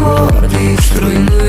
гордість руйнує.